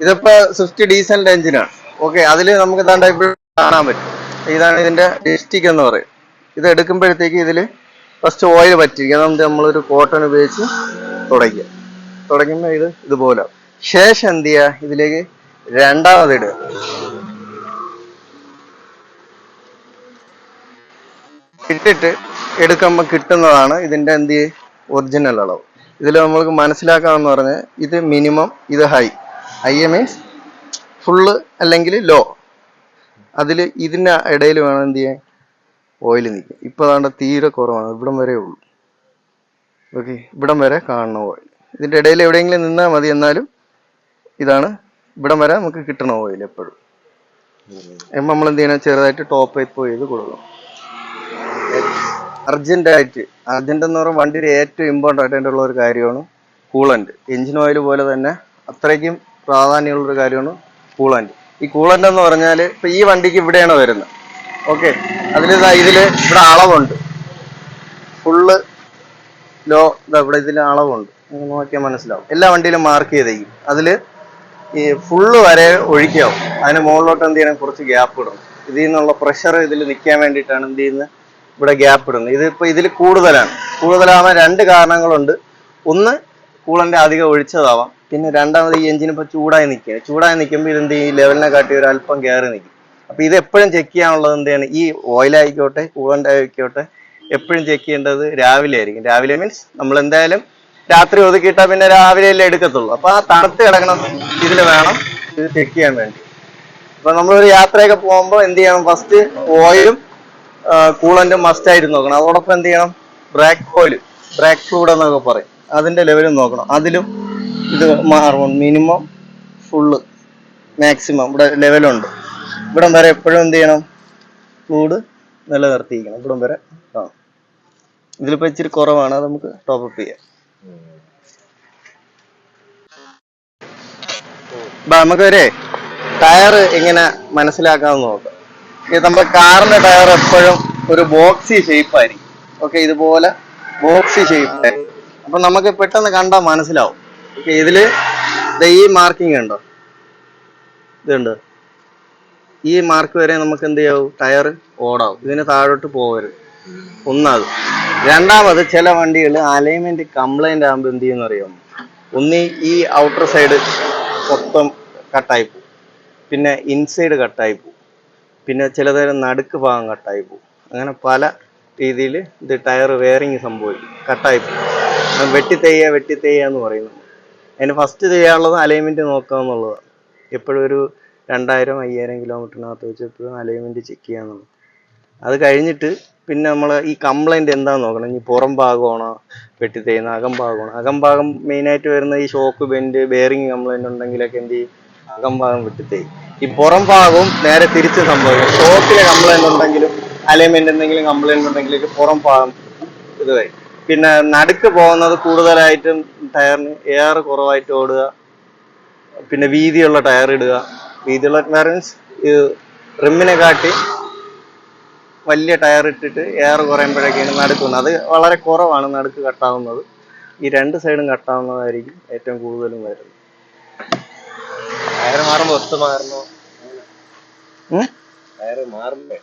ഇതിപ്പോ Swift diesel എഞ്ചിനാണ് okay അതിൽ നമുക്ക് ഇതാണ്ട് കാണാൻ പറ്റും. ഇതാണ് ഇതിന്റെ ഡിസ്റ്റിക് എന്ന് പറയും. ഇത് എടുക്കുമ്പോഴത്തേക്ക് ഇതിൽ ഫസ്റ്റ് ഓയിൽ പറ്റിക്കുക അതുകൊണ്ട് നമ്മളൊരു കോട്ടൺ ഉപയോഗിച്ച് തുടയ്ക്കുക. തുടയ്ക്കുമ്പോൾ ഇത് ഇതുപോലെ. ശേഷം എന്ത് ചെയ്യുക? ഇതിലേക്ക് രണ്ടാമത് ഇടുക. ഇട്ടിട്ട് എടുക്കുമ്പോൾ കിട്ടുന്നതാണ് ഇതിന്റെ എന്ത് ഒറിജിനൽ അളവ്. ഇതിൽ നമ്മൾക്ക് മനസ്സിലാക്കാമെന്ന് പറഞ്ഞാൽ ഇത് മിനിമം ഇത് ഹൈ ഹൈ മീൻസ് ഫുള്ള് അല്ലെങ്കിൽ ലോ അതിൽ ഇതിന്റെ ഇടയിൽ വേണം എന്ത് ചെയ്യാൻ? ഓയിൽ നിൽക്കും ഇപ്പോൾ അതാണ്ട് തീരെ കുറവാണ്. ഇവിടം വരെ ഉള്ളൂ. ഓക്കെ ഇവിടം വരെ കാണണ ഓയിൽ ഇതിന്റെ ഇടയിൽ എവിടെയെങ്കിലും നിന്നാൽ മതി എന്നാലും ഇതാണ് ഇവിടം വരെ നമുക്ക് കിട്ടണ ഓയിൽ എപ്പോഴും. നമ്മൾ എന്ത് ചെയ്യണം? ചെറുതായിട്ട് ടോപ്പ് അപ്പ് ചെയ്ത് കൊടുക്കണം. അർജന്റ് ആയിട്ട് അർജന്റ് എന്ന് പറയുമ്പോൾ വണ്ടിയുടെ ഏറ്റവും ഇമ്പോർട്ടന്റ് ആയിട്ടുള്ള ഒരു കാര്യമാണ് കൂളന്റ് എഞ്ചിൻ ഓയിൽ പോലെ തന്നെ അത്രയ്ക്കും പ്രാധാന്യമുള്ള ഒരു കാര്യമാണ് കൂളന്റ് ഈ കൂളന്റ് എന്ന് പറഞ്ഞാൽ ഇപ്പം ഈ വണ്ടിക്ക് ഇവിടെയാണ് വരുന്നത്. ഓക്കെ? അതിൽ ഇതിൽ ഇവിടെ അളവുണ്ട്. ഫുള്ള് ലോ ഇവിടെ ഇതിൽ അളവുണ്ട്. നോക്കിയാൽ മനസ്സിലാവും. എല്ലാ വണ്ടിയിലും മാർക്ക് ചെയ്തേക്കും. അതിൽ ഈ ഫുള്ള് വരെ ഒഴിക്കാവും. അതിന് മുകളിലോട്ട് എന്ത് ചെയ്യണം? കുറച്ച് ഗ്യാപ്പ് ഇടും ഇതിൽ നിന്നുള്ള പ്രഷർ ഇതിൽ നിൽക്കാൻ വേണ്ടിയിട്ടാണ് എന്ത് ചെയ്യുന്നത്? ഇവിടെ ഗ്യാപ്പ് ഇടുന്നത്. ഇതിപ്പോൾ ഇതിൽ കൂടുതലാണ്. കൂടുതലാവാൻ രണ്ട് കാരണങ്ങളുണ്ട്. ഒന്ന് കൂളന്റെ അധികം ഒഴിച്ചതാവാം. പിന്നെ രണ്ടാമത് ഈ എഞ്ചിൻ ഇപ്പൊ ചൂടായി നിൽക്കുക ചൂടായി നിൽക്കുമ്പോൾ ഇതെന്ത് ഈ ലെവലിനെ കാട്ടി ഒരു അല്പം കയറി നിൽക്കും. അപ്പൊ ഇത് എപ്പോഴും ചെക്ക് ചെയ്യാനുള്ളത് എന്താണ് ഈ ഓയിലായിക്കോട്ടെ കൂളന്റ് ആയിക്കോട്ടെ എപ്പോഴും ചെക്ക് ചെയ്യേണ്ടത് രാവിലെ ആയിരിക്കും. രാവിലെ മീൻസ് നമ്മൾ എന്തായാലും രാത്രി ഒതുക്കിയിട്ടാ പിന്നെ രാവിലെ അല്ലേ എടുക്കത്തുള്ളൂ. അപ്പൊ ആ തണുത്ത് കിടക്കണം ഇതിൽ വേണം ഇത് ചെക്ക് ചെയ്യാൻ വേണ്ടി. അപ്പൊ നമ്മളൊരു യാത്രയൊക്കെ പോകുമ്പോൾ എന്ത് ചെയ്യണം? ഫസ്റ്റ് ഓയിലും കൂളന്റും മസ്റ്റ് ആയിട്ട് നോക്കണം. അതോടൊപ്പം എന്ത് ചെയ്യണം? ബ്രേക്ക് ഓയിൽ ബ്രേക്ക് ഫ്ലൂഡ് എന്നൊക്കെ പറയും. അതിന്റെ ലെവലും നോക്കണം. അതിലും ഇത് മാറും മിനിമം ഫുള്ള് മാക്സിമം ഇവിടെ ലെവലുണ്ട് ഇവിടം വരെ എപ്പോഴും എന്ത് ചെയ്യണം? കൂട് നിലനിർത്തിയിരിക്കണം. ഇവിടം വരെ ആ. ഇതിലിപ്പോ ഇച്ചിരി കുറവാണ്. അത് നമുക്ക് ടോപ്പ് അപ്പ് ചെയ്യാം. നമുക്ക് വരെ ടയർ എങ്ങനെ മനസ്സിലാക്കാമെന്ന് നോക്കാം. ഇത് നമ്മുടെ കാറിന്റെ ടയർ എപ്പോഴും ഒരു ബോക്സി ഷേപ്പ് ആയിരിക്കും. ഓക്കെ ഇതുപോലെ ബോക്സി ഷേപ്പ് അപ്പൊ നമുക്ക് പെട്ടെന്ന് കണ്ടാൽ മനസ്സിലാവും. ഇതിൽ ഈ മാർക്കിംഗ് ഉണ്ടോ? ഇതുണ്ട്. ഈ മാർക്ക് വരെ നമുക്ക് എന്ത് ചെയ്യാവും? ടയർ ഓടാവും. ഇതിന് താഴോട്ട് പോകരുത് ഒന്നത്. രണ്ടാമത് ചില വണ്ടികൾ അലൈൻമെന്റ് കംപ്ലൈന്റ് ആകുമ്പോൾ എന്ത് ചെയ്യുന്ന അറിയാമോ ഒന്ന് ഈ ഔട്ടർ സൈഡ് മൊത്തം കട്ടായി പോകും. പിന്നെ ഇൻസൈഡ് കട്ടായി പോകും. പിന്നെ ചിലതരം നടുക്ക് ഭാഗം കട്ടായി പോകും. അങ്ങനെ പല രീതിയിൽ ഇത് ടയർ വെയറിങ് സംഭവിക്കും. കട്ടായി പോകും. വെട്ടിത്തെയ്യ വെട്ടി തെയ്യ വെട്ടി തെയ്യ എന്ന് പറയുന്നത് അതിന് ഫസ്റ്റ് ചെയ്യാനുള്ളത് അലൈൻമെന്റ് നോക്കുക എന്നുള്ളതാണ് എപ്പോഴും ഒരു രണ്ടായിരം അയ്യായിരം കിലോമീറ്ററിനകത്ത് വെച്ച് എപ്പോഴും അലൈൻമെന്റ് ചെക്ക് ചെയ്യാന്നുള്ളത് അത് കഴിഞ്ഞിട്ട് പിന്നെ നമ്മൾ ഈ കംപ്ലൈന്റ് എന്താണെന്ന് നോക്കണം. ഇനി പുറം ഭാഗമാണോ? വെട്ടി തേയുന്ന അകം ഭാഗമാണോ? അകം ഭാഗം മെയിനായിട്ട് വരുന്ന ഈ ഷോക്ക് ബെൻഡ് ബെയറിങ് കംപ്ലൈന്റ് ഉണ്ടെങ്കിലൊക്കെ എന്ത് ചെയ്യും? അകം ഭാഗം വെട്ടി തേയും ഈ പുറം ഭാഗവും നേരെ തിരിച്ച് സംഭവിക്കും. ഷോക്കിലെ കംപ്ലൈന്റ് ഉണ്ടെങ്കിലും അലൈൻമെന്റ് എന്തെങ്കിലും കംപ്ലൈന്റ് ഉണ്ടെങ്കിലൊക്കെ പുറം ഭാഗം ഇത് വരും പിന്നെ നടുക്ക് പോകുന്നത് കൂടുതലായിട്ടും ടയറിന് എയർ കുറവായിട്ട് ഓടുക. പിന്നെ വീതിയുള്ള ടയർ ഇടുക. വീതിയുള്ള ടയർ മീൻസ് റിമ്മിനെ കാട്ടി വലിയ ടയർ ഇട്ടിട്ട് എയർ കുറയുമ്പോഴൊക്കെയാണ് നടുക്കുന്നത് അത് വളരെ കുറവാണ് നടുക്ക് കട്ടാവുന്നത്. ഈ രണ്ട് സൈഡും കട്ടാവുന്നതായിരിക്കും ഏറ്റവും കൂടുതലും വരുന്നത്. ടയർ മാറുമ്പോ ഒത്തു മാറണോ ടയർ മാറുമ്പോ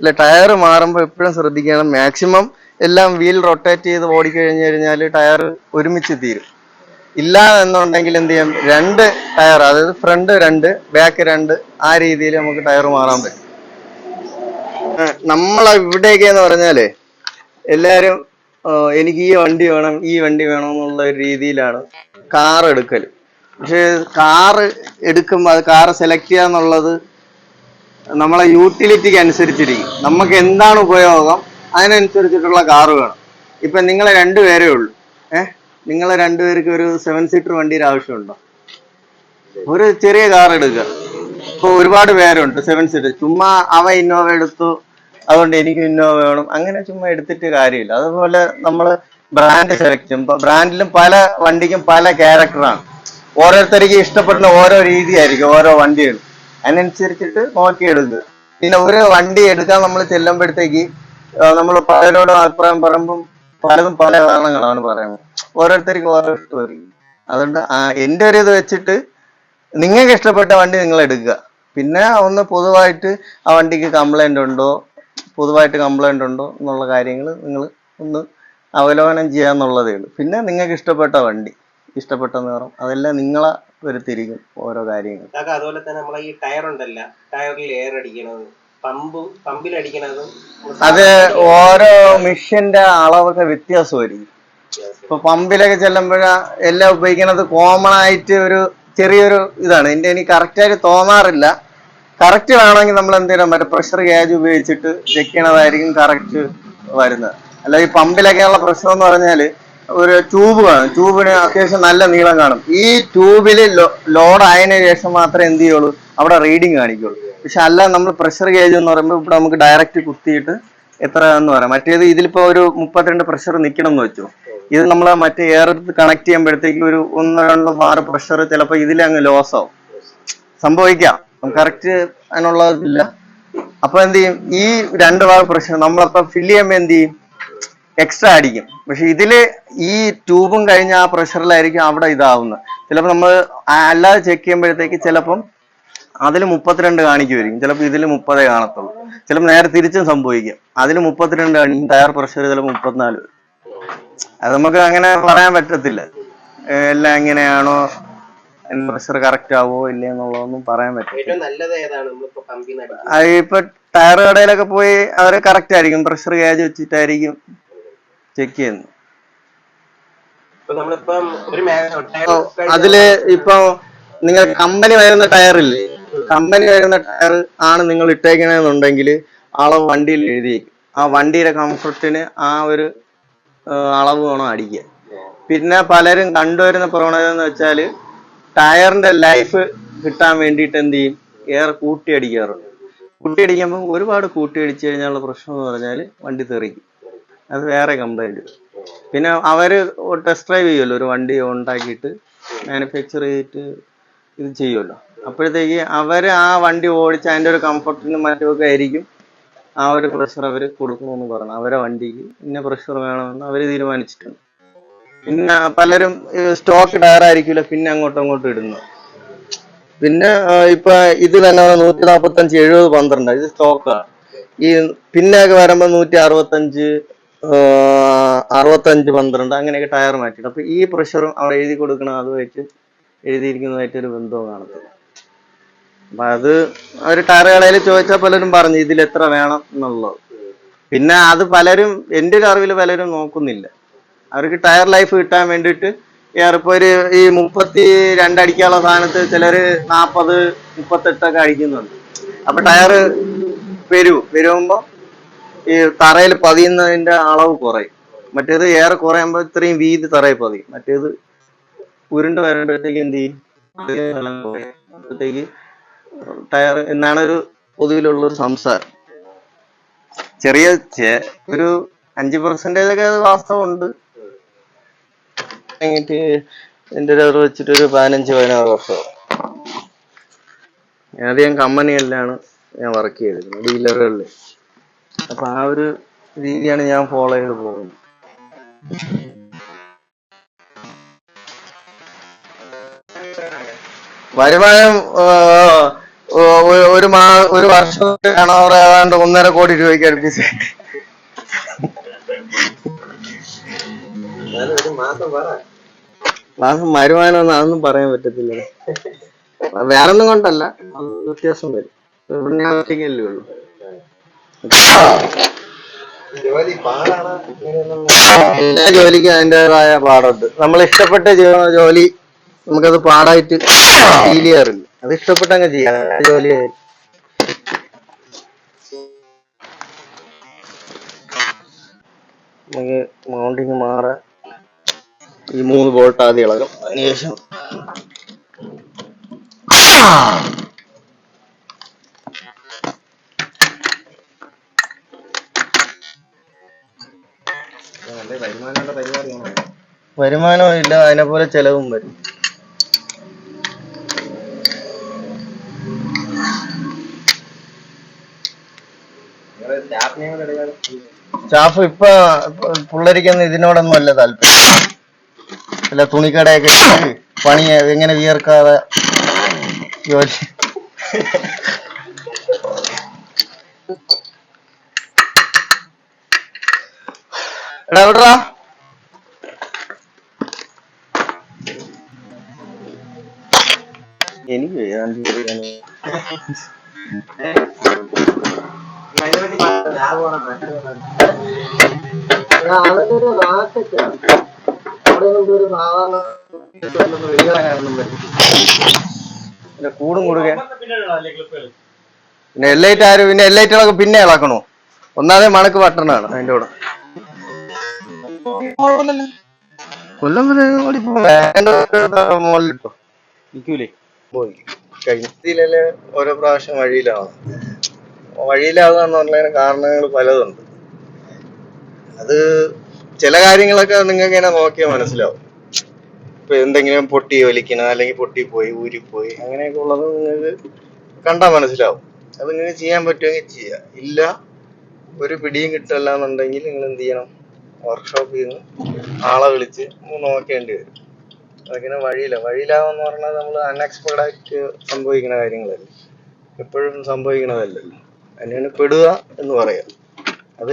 ഇല്ല ടയർ മാറുമ്പോൾ എപ്പോഴും ശ്രദ്ധിക്കണം. മാക്സിമം എല്ലാം വീൽ റൊട്ടേറ്റ് ചെയ്ത് ഓടിക്കഴിഞ്ഞു കഴിഞ്ഞാൽ ടയർ ഒരുമിച്ച് തീരും. ഇല്ല എന്നുണ്ടെങ്കിൽ എന്ത് ചെയ്യാം? രണ്ട് ടയർ അതായത് ഫ്രണ്ട് രണ്ട് ബാക്ക് രണ്ട് ആ രീതിയിൽ നമുക്ക് ടയർ മാറാൻ പറ്റും. നമ്മളെ ഇവിടേക്ക് എന്ന് പറഞ്ഞാൽ എല്ലാരും എനിക്ക് ഈ വണ്ടി വേണം ഈ വണ്ടി വേണം എന്നുള്ള രീതിയിലാണ് കാർ എടുക്കൽ പക്ഷെ കാറ് എടുക്കുമ്പോൾ അത് കാറ് സെലക്ട് ചെയ്യുക എന്നുള്ളത് നമ്മളെ യൂട്ടിലിറ്റിക്ക് അനുസരിച്ചിരിക്കും. നമുക്ക് എന്താണ് ഉപയോഗം? അതിനനുസരിച്ചിട്ടുള്ള കാറ് വേണം. ഇപ്പൊ നിങ്ങളെ രണ്ടു പേരേ ഉള്ളൂ. ഏഹ് നിങ്ങളെ രണ്ടുപേർക്ക് ഒരു സെവൻ സീറ്റർ വണ്ടിയുടെ ആവശ്യമുണ്ടോ? ഒരു ചെറിയ കാർ എടുക്കുക. ഇപ്പൊ ഒരുപാട് പേരുണ്ട് സെവൻ സീറ്റർ ചുമ്മാ അവ ഇന്നോവ എടുത്തു. അതുകൊണ്ട് എനിക്ക് ഇന്നോവ വേണം. അങ്ങനെ ചുമ്മാ എടുത്തിട്ട് കാര്യമില്ല. അതുപോലെ നമ്മൾ ബ്രാൻഡ് സെലക്ട് ചെയ്യും. ബ്രാൻഡിലും പല വണ്ടിക്കും പല ക്യാരക്ടറാണ് ഓരോരുത്തർക്ക് ഇഷ്ടപ്പെടുന്ന ഓരോ രീതിയായിരിക്കും ഓരോ വണ്ടികൾ അതിനനുസരിച്ചിട്ട് നോക്കിയെടുക്കുക. പിന്നെ ഒരു വണ്ടി എടുക്കാൻ നമ്മൾ ചെല്ലുമ്പോഴത്തേക്ക് നമ്മൾ പലരോടും അഭിപ്രായം പറയുമ്പം പലതും പല കാരണങ്ങളാണ് പറയുന്നത്. ഓരോരുത്തർക്കും ഓരോ ഇഷ്ടമായിരിക്കും അതുകൊണ്ട് എന്റെ ഒരു ഇത് വെച്ചിട്ട് നിങ്ങൾക്ക് ഇഷ്ടപ്പെട്ട വണ്ടി നിങ്ങൾ എടുക്കുക. പിന്നെ ഒന്ന് പൊതുവായിട്ട് ആ വണ്ടിക്ക് കംപ്ലൈന്റ് ഉണ്ടോ പൊതുവായിട്ട് കംപ്ലൈന്റ് ഉണ്ടോ എന്നുള്ള കാര്യങ്ങൾ നിങ്ങൾ ഒന്ന് അവലോകനം ചെയ്യാന്നുള്ളതേ ഉള്ളൂ. പിന്നെ നിങ്ങൾക്ക് ഇഷ്ടപ്പെട്ട വണ്ടി ഇഷ്ടപ്പെട്ട നിറം അതെല്ലാം നിങ്ങളെ വരുത്തിരിക്കും ഓരോ കാര്യങ്ങൾ അതുപോലെ തന്നെ നമ്മളെ ഈ ടയർ ഉണ്ടല്ല ടയറിൽ എയർ അടിക്കണത്. പമ്പ് അത് ഓരോ മെഷീന്റെ അളവൊക്കെ വ്യത്യാസമായിരിക്കും. ഇപ്പൊ പമ്പിലൊക്കെ ചെല്ലുമ്പോഴ എല്ലാം ഉപയോഗിക്കുന്നത് കോമൺ ആയിട്ട് ഒരു ചെറിയൊരു ഇതാണ്. എന്റെ ഇനി കറക്റ്റ് ആയിട്ട് തോന്നാറില്ല. കറക്റ്റ് വേണമെങ്കിൽ നമ്മൾ എന്ത് ചെയ്യണം? മറ്റേ പ്രഷർ ഗേജ് ഉപയോഗിച്ചിട്ട് ചെക്ക് ചെയ്യണതായിരിക്കും കറക്റ്റ് വരുന്നത്. അല്ല ഈ പമ്പിലൊക്കെയുള്ള പ്രശ്നം എന്ന് പറഞ്ഞാൽ ഒരു ട്യൂബ് കാണും. ട്യൂബിന് അത്യാവശ്യം നല്ല നീളം കാണും. ഈ ട്യൂബിൽ ലോഡ് ആയതിനു ശേഷം മാത്രമേ എന്ത് ചെയ്യുള്ളൂ? അവിടെ റീഡിങ് കാണിക്കുള്ളൂ. പക്ഷെ അല്ല നമ്മൾ പ്രഷർ ഗേജ് എന്ന് പറയുമ്പോൾ ഇവിടെ നമുക്ക് ഡയറക്റ്റ് കുത്തിയിട്ട് എത്ര എന്ന് പറയാം. മറ്റേത് ഇതിലിപ്പോ ഒരു മുപ്പത്തിരണ്ട് പ്രഷർ നിൽക്കണം എന്ന് വെച്ചു. ഇത് നമ്മൾ മറ്റേ എയർ കണക്ട് ചെയ്യുമ്പോഴത്തേക്ക് ഒരു ഒന്ന് രണ്ട് ആറ് പ്രഷർ ചിലപ്പോ ഇതിൽ അങ്ങ് ലോസ് ആവും. സംഭവിക്കാം. കറക്റ്റ് അതിനുള്ളതില്ല അപ്പൊ എന്ത് ചെയ്യും? ഈ രണ്ട് ഭാഗ പ്രഷർ നമ്മളപ്പോ ഫില്ല് ചെയ്യുമ്പോൾ എന്ത് ചെയ്യും? എക്സ്ട്രാ അടിക്കും. പക്ഷെ ഇതിൽ ഈ ട്യൂബും കഴിഞ്ഞ ആ പ്രഷറിലായിരിക്കും അവിടെ ഇതാവുന്നത്. ചിലപ്പോൾ നമ്മൾ അല്ലാതെ ചെക്ക് ചെയ്യുമ്പോഴത്തേക്ക് ചിലപ്പം അതിൽ മുപ്പത്തിരണ്ട് കാണിക്കുമായിരിക്കും ചിലപ്പോൾ ഇതിൽ മുപ്പതേ കാണത്തുള്ളൂ. ചിലപ്പോൾ നേരെ തിരിച്ചും സംഭവിക്കും. അതിൽ മുപ്പത്തിരണ്ട് കാണിക്കും. ടയർ പ്രഷർ ചിലപ്പോൾ മുപ്പത്തിനാല്. അത് നമുക്ക് അങ്ങനെ പറയാൻ പറ്റത്തില്ല. എല്ലാം എങ്ങനെയാണോ പ്രഷർ കറക്റ്റ് ആവോ ഇല്ലെന്നുള്ളതൊന്നും പറയാൻ പറ്റില്ല ഇപ്പൊ ടയർ കടയിലൊക്കെ പോയി അവർ കറക്റ്റ് ആയിരിക്കും. പ്രഷർ ഗേജ് വെച്ചിട്ടായിരിക്കും ചെക്ക് ചെയ്യുന്നത്. അതിൽ ഇപ്പൊ നിങ്ങൾ കമ്പനി വരുന്ന ടയർ ഇല്ലേ കമ്പനി വരുന്ന ടയർ ആണ് നിങ്ങൾ ഇട്ടേക്കണെന്നുണ്ടെങ്കിൽ അളവ് വണ്ടിയിൽ എഴുതിയേക്കും. ആ വണ്ടിയുടെ കംഫർട്ടിന് ആ ഒരു അളവ് വേണം അടിക്കുക പിന്നെ പലരും കണ്ടുവരുന്ന പ്രവണത എന്ന് വെച്ചാൽ ടയറിന്റെ ലൈഫ് കിട്ടാൻ വേണ്ടിയിട്ട് എന്ത് ചെയ്യും? എയർ കൂട്ടി അടിക്കുമ്പോൾ ഒരുപാട് കൂട്ടി അടിച്ചു കഴിഞ്ഞാലുള്ള പ്രശ്നം എന്ന് പറഞ്ഞാൽ വണ്ടി തെറിക്കും. അത് വേറെ കംപ്ലൈന്റ് പിന്നെ അവർ ടെസ്റ്റ് ഡ്രൈവ് ചെയ്യുമല്ലോ ഒരു വണ്ടി ഉണ്ടാക്കിയിട്ട് മാനുഫാക്ചർ ചെയ്തിട്ട് ഇത് ചെയ്യുമല്ലോ. അപ്പോഴത്തേക്ക് അവർ ആ വണ്ടി ഓടിച്ച് അതിന്റെ ഒരു കംഫർട്ടിനും മറ്റുമൊക്കെ ആയിരിക്കും ആ ഒരു പ്രഷർ അവർ കൊടുക്കണമെന്ന് പറഞ്ഞു. അവരെ വണ്ടിക്ക് ഇന്ന പ്രഷർ വേണമെന്ന് അവർ തീരുമാനിച്ചിട്ടുണ്ട്. പിന്നെ പലരും സ്റ്റോക്ക് ടയർ ആയിരിക്കില്ല പിന്നെ അങ്ങോട്ടും അങ്ങോട്ടും ഇടുന്നു പിന്നെ ഇപ്പൊ ഇത് തന്നെ നൂറ്റി നാപ്പത്തഞ്ച് എഴുപത് പന്ത്രണ്ട് ഇത് സ്റ്റോക്കാണ് ഈ പിന്നെ ഒക്കെ വരുമ്പോ നൂറ്റി അറുപത്തഞ്ച് അറുപത്തഞ്ച് പന്ത്രണ്ട് അങ്ങനെയൊക്കെ ടയർ മാറ്റിയിട്ട് അപ്പൊ ഈ പ്രഷറും അവിടെ എഴുതി കൊടുക്കണം? അതുമായിട്ട് എഴുതിയിരിക്കുന്നതായിട്ട് ഒരു ബന്ധവും കാണത്തില്ല. അപ്പൊ അത് ഒരു ടയർ കടയിൽ ചോദിച്ചാൽ പലരും പറഞ്ഞു ഇതിൽ എത്ര വേണം? എന്നുള്ളത്. പിന്നെ അത് പലരും എന്റെ ഒരു അറിവിൽ പലരും നോക്കുന്നില്ല. അവർക്ക് ടയർ ലൈഫ് കിട്ടാൻ വേണ്ടിയിട്ട് ഇപ്പോൾ ഒരു ഈ മുപ്പത്തി രണ്ടടിക്കാനുള്ള സാധനത്ത് ചിലർ നാൽപ്പത് മുപ്പത്തെട്ടൊക്കെ അടിക്കുന്നുണ്ട്. അപ്പൊ ടയർ വരൂ. വരുമ്പോൾ ഈ തറയിൽ പതിയുന്നതിന്റെ അളവ് കുറയും. മറ്റേത് ഏറെ കുറയുമ്പോൾ ഇത്രയും വീതി തറയിൽ പതിയും. മറ്റേത് ഉരുണ്ട് വരുമ്പോഴത്തേക്ക് എന്ത് ചെയ്യും? അപ്പോഴത്തേക്ക് ടയർ എന്നാണ് ഒരു പൊതുവിലുള്ള ഒരു സംസാരം. ചെറിയ ഒരു അഞ്ച് പെർസെന്റേജ് ഒക്കെ വാസ്തവമുണ്ട്. കഴിഞ്ഞിട്ട് എന്റെ ഒരു അറിവ് വെച്ചിട്ട് ഒരു പതിനഞ്ച് പതിനാറ് വർഷം. ആദ്യം കമ്പനികളിലാണ് ഞാൻ വർക്ക് ചെയ്തിരുന്നത് ഡീലറുകളിൽ അപ്പൊ ആ ഒരു രീതിയാണ് ഞാൻ ഫോളോ ചെയ്ത് പോകുന്നത്. വരുമാനം ഒരു- മാ ഒരു വർഷം കാണാറ് ഏതാണ്ട് ഒന്നര കോടി രൂപയ്ക്ക് അടുപ്പിച്ച്. മാസം വരുമാനം ഒന്നും അതൊന്നും പറയാൻ പറ്റത്തില്ല വേറൊന്നും കൊണ്ടല്ല. വ്യത്യാസം വരും. ഉള്ളൂ. എല്ലാ ജോലിക്കും അതിന്റെതായ പാടുണ്ട്. നമ്മൾ ഇഷ്ടപ്പെട്ട ജോലി നമുക്കത് പാടായിട്ട് ഫീൽ ചെയ്യാറില്ല. അത് ഇഷ്ടപ്പെട്ടങ്ങ് ചെയ്യാം. ജോലി നമുക്ക് മൗണ്ടിങ് മാറാൻ ഈ മൂന്ന് ബോൾട്ട് ആദ്യം ഇളകും. അതിനുശേഷം വരുമാനമില്ല അതിനെ പോലെ ചെലവും വരും നിങ്ങൾ സ്റ്റാഫിനെ കൂടെ എടുക്കാതെ സ്റ്റാഫ് ഇപ്പൊ പിള്ളേരിക്കൊന്നും ഇതിനോടൊന്നും അല്ല താല്പര്യം അല്ല തുണിക്കടയൊക്കെ ഇട്ട് പണി എങ്ങനെ വിയർക്കാതെ ജോലി എടാ എവിടാ എനിക്ക് വയ്യാണ്ട് ഇരിക്കാന്. പിന്നെ കൂടും കൂടുക. പിന്നെ എല്ലൈറ്റ് ആരും? പിന്നെ എല്ലൈറ്റുകളൊക്കെ പിന്നെ ഇളക്കണോ? ഒന്നാമതേ മണക്ക് പട്ടണാണ് അതിന്റെ കൂടെ. കൊല്ലം വരെ ഓടിപ്പോ മുകളിലിട്ടോ നിൽക്കൂലേ പോയി. കഴിഞ്ഞ. ഓരോ പ്രാവശ്യം വഴിയിലാവും. വഴിയിലാവുക എന്ന് പറഞ്ഞതിന് കാരണങ്ങൾ പലതുണ്ട്. അത് ചില കാര്യങ്ങളൊക്കെ നിങ്ങൾക്ക് ഇങ്ങനെ നോക്കിയാൽ മനസ്സിലാവും. ഇപ്പൊ എന്തെങ്കിലും പൊട്ടി വലിക്കണ അല്ലെങ്കിൽ പൊട്ടി പൊട്ടിപ്പോയി ഊരിപ്പോയി അങ്ങനെയൊക്കെ ഉള്ളത് നിങ്ങൾക്ക് കണ്ടാൽ മനസ്സിലാവും. അത് നിങ്ങൾക്ക് ചെയ്യാൻ പറ്റുമെങ്കിൽ ചെയ്യുക ഇല്ല ഒരു പിടിയും കിട്ടില്ല എന്നുണ്ടെങ്കിൽ നിങ്ങൾ എന്ത് ചെയ്യണം? വർക്ക്ഷോപ്പിൽ നിന്ന് ആളെ വിളിച്ച് നോക്കേണ്ടി വരും. അതിങ്ങനെ വഴിയില്ല വഴിയിലാവെന്ന് പറഞ്ഞാൽ നമ്മൾ അൺഎക്സ്പെക്ടഡ് ആയിട്ട് സംഭവിക്കുന്ന കാര്യങ്ങളല്ലേ? എപ്പോഴും സംഭവിക്കണതല്ലല്ലോ. അതിനാണ് പെടുക എന്ന് പറയാം. അത്